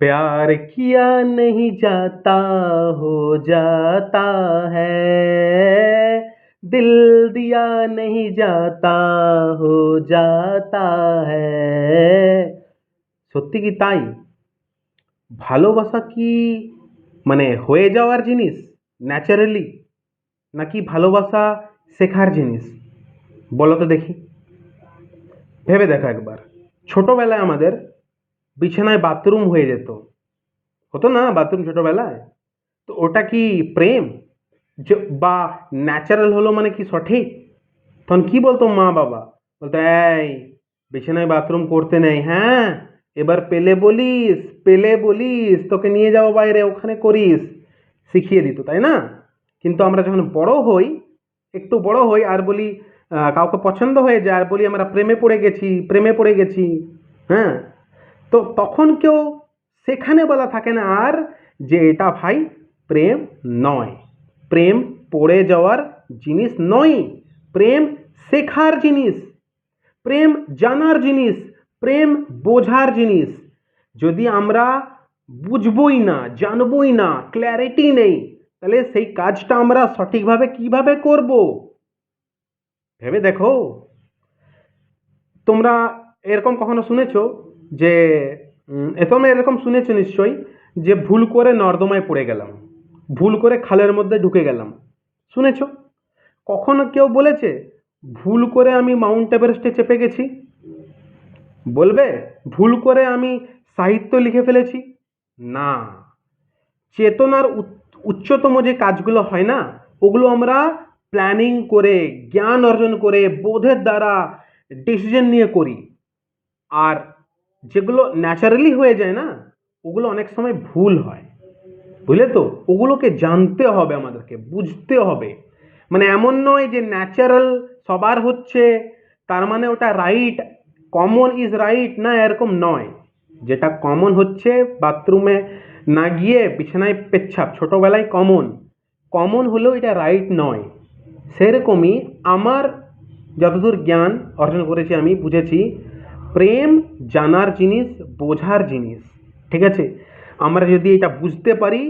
प्यार किया नहीं जाता हो जाता है दिल दिया नहीं जाता हो जाता है সত্যি কি তাই ভালোবাসা কি মানে হয়ে যাওয়ার জিনিস ন্যাচারালি নাকি ভালোবাসা শেখার জিনিস বলো তো দেখি ভেবে দেখো একবার ছোটোবেলায় আমাদের বিছানায় বাথরুম হয়ে যেত। হতো না বাথরুম ছোটোবেলায়? তো ওটা কি প্রেম? যে, বা ন্যাচারাল হলো মানে কি সঠিক? তখন কি বলতো মা বাবা? বলতো, এই, বিছানায় বাথরুম করতে নেই হ্যাঁ? এবার পেলে বলিস পেলে বলিস, তোকে নিয়ে যাব বাইরে, ওখানে করিস। শিখিয়ে দিত, তাই না? কিন্তু আমরা যখন বড় হই, একটু বড় হই, আর বলি কাউকে পছন্দ হয়ে যায়, আর বলি, আমরা প্রেমে পড়ে গেছি, প্রেমে পড়ে গেছি। হ্যাঁ? তো তখন কেউ সেখানে বলা থাকে না, আর যে এটা ভাই প্রেম নয়। প্রেম পড়ে যাওয়ার জিনিস নয়, প্রেম শেখার জিনিস, প্রেম জানার জিনিস, প্রেম বোঝার জিনিস। যদি আমরা বুঝবই না, জানবই না ক্ল্যারিটি নেই, তাহলে সেই কাজটা আমরা সঠিকভাবে কীভাবে করব? ভেবে দেখো। তোমরা এরকম কখনো শুনেছো যে উম, এ তোমরা এরকম শুনেছো নিশ্চয়ই যে ভুল করে নর্দমায় পড়ে গেলাম ভুল করে খালের মধ্যে ঢুকে গেলাম। শুনেছো? কখনো কেউ বলেছে ভুল করে আমি মাউন্ট এভারেস্টে চেপে গেছি বলবে ভুল করে আমি সাহিত্য লিখে ফেলেছি না। চেতনার উচ্চ- উচ্চতম যে কাজগুলো হয় না ওগুলো আমরা প্ল্যানিং করে জ্ঞান অর্জন করে বোধের দ্বারা ডিসিশন নিয়ে করি। আর যেগুলো ন্যাচারালি হয়ে যায় না, ওগুলো অনেক সময় ভুল হয়। বুঝলে তো? ওগুলোকে জানতে হবে আমাদেরকে, বুঝতে হবে। মানে এমন নয় যে ন্যাচারাল সবার হচ্ছে, তার মানে ওটা রাইট কমন ইজ রাইট না, এরকম নয়। যেটা কমন হচ্ছে বাথরুমে না গিয়ে বিছানায় পেচ্ছাপ, ছোটোবেলায় কমন কমন হলেও এটা রাইট নয়। সেরকমই আমার যতদূর জ্ঞান অর্জন করেছি আমি, বুঝেছি প্রেম, জানার জিনিস, বোঝার জিনিস, ঠিক আছে? আমরা যদি এটা বুঝতে পারি,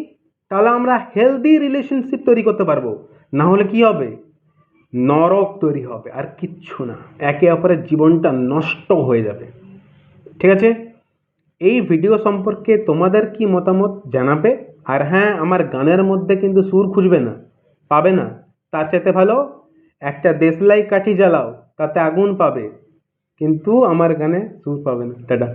তাহলে আমরা হেলদি রিলেশনশিপ তৈরি করতে পারব। না হলে কি হবে? নরক তৈরি হবে, আর কিচ্ছু না। একে অপরের জীবনটা নষ্ট হয়ে যাবে। ঠিক আছে? এই ভিডিও সম্পর্কে তোমাদের কি মতামত জানাবে? আর হ্যাঁ আমার গানের মধ্যে কিন্তু সুর খুঁজবে না, পাবে না। তার চাইতে ভালো, একটা দেশলাই কাঠি জ্বালাও, তাতে আগুন পাবে। কিন্তু আমার গানে সুর পাবে না। টাটা।